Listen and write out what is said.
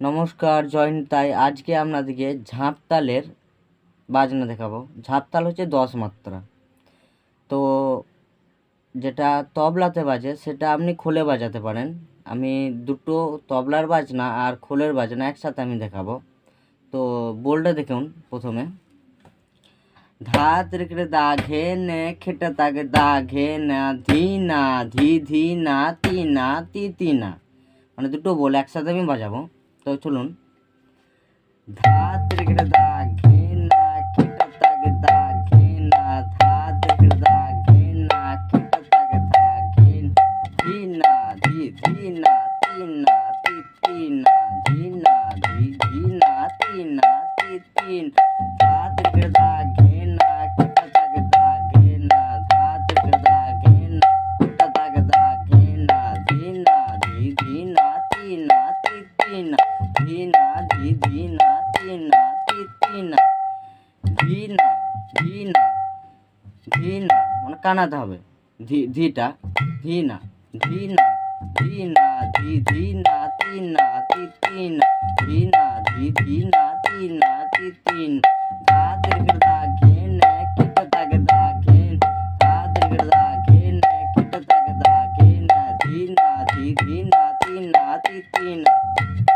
নমস্কার জয়েন তাই আজকে আপনাদেরকে ঝাঁপতালের বাজনা দেখাবো। ঝাঁপতাল হচ্ছে দশ মাত্রা। তো যেটা তবলাতে বাজে, সেটা আপনি খোলে বাজাতে পারেন। আমি দুটো তবলার বাজনা আর খোলের বাজনা একসাথে আমি দেখাবো। তো বোল্ডে দেখুন প্রথমে। ধা ত্রিকড়ে দা ঘে নে, খেটে তাকে দা ঘে না, ধি না, ধি ধি না, তি না, তি তি না। মানে দুটো বল একসাথে আমি বাজাবো। তো চলুন। ধা ত্রিকড়ে দা, ঘে না খেটে তাকে দা, ঘে না ধা ত্রিকড়ে দা, ঘে না খেটে তাকে দা, ঘে ধি না ধি ধি না, তি না, তি তি না ধি না ধি ধি না ती तीना धीना धी धीना तीना ती তিনা ধীনা ধীনা ধীনা মানে কানাতে হবে ধি ধিটা ধীনা ধীনা ধীনা ধি ধীনা তিনা তি তিনা ধীনা ধি ধীনা তিনা তি তিন ধা দীর্ঘদা ঘেন কিট দাগ দা ঘেন ধা দীর্ঘদা ঘেন কিট দাগ দা ঘেন ধীনা ধি ধীনা হাতির না